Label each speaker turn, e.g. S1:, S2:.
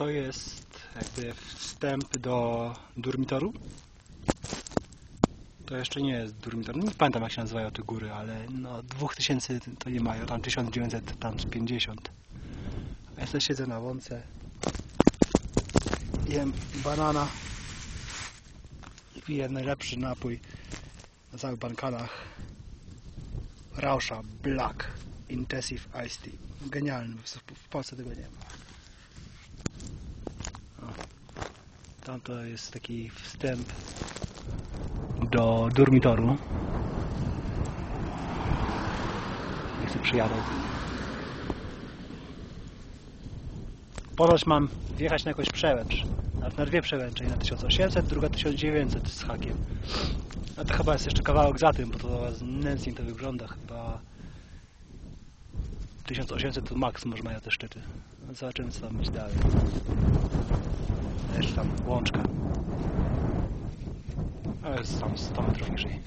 S1: to jest jakby wstęp do dormitoru. To jeszcze nie jest dormitor. Nie pamiętam jak się nazywają te góry, ale no 2000 to nie mają, tam 1950. A ja sobie siedzę na łące. Jem banana. I piję najlepszy napój na całych Balkanach. Rausza Black Intensive Ice Tea. Genialny, w Polsce tego nie ma. Tam to jest taki wstęp do dormitoru. Jak sobie przyjadą. Ponoć mam wjechać na jakąś przełęcz. Na dwie przełęcze. Jedna 1800, druga 1900 z hakiem. A to chyba jest jeszcze kawałek za tym, bo to nędznie to wygląda chyba 1800 to maks może mają te szczyty. Zobaczymy co tam będzie dalej. Jeszcze tam łączka. Ale jest tam 100 metrów niżej.